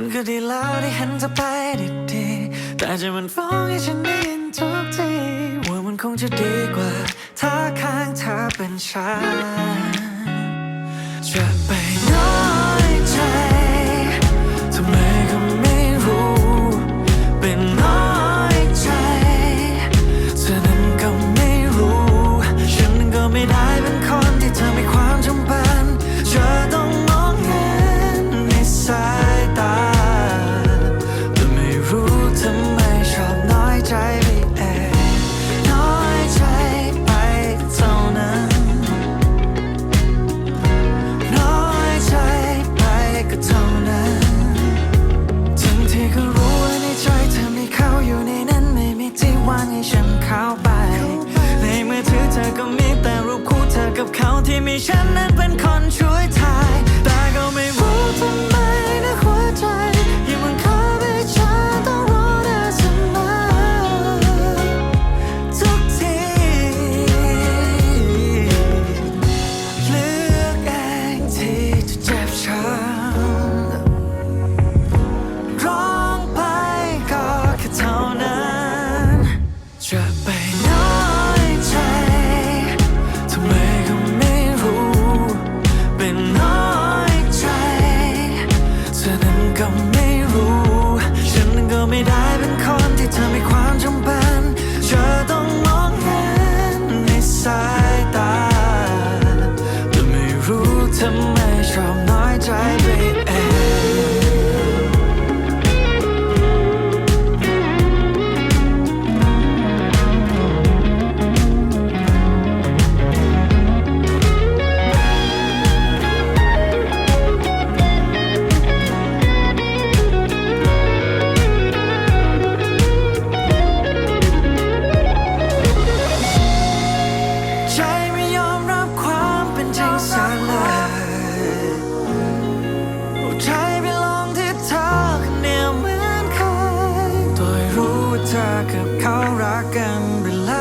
ันก็ดีแล้วที่เห็นเธอไปดีๆแต่จะมันฟ้องให้ฉันได้ยินทุกทีว่ามันคงจะดีกว่า ถ้าข้างเธอเป็นฉัน ใจไปเอน้อยใจไปเท่านั้นน้อยใจไปก็เท่านั้นทั้งที่ก็รู้ว่าในใจเธอมีเขาอยู่ในนั้นไม่มีที่ว่างให้ฉันเข้าไป ในมือถือเธอก็มีแต่รูปคู่เธอกับเขาที่มีฉันนั้นเป็นคนช่วยเธ ไม่รู้ ฉันก็ไม่ได้เป็นคนที่เธอมีความจำเป็น call rock and relax.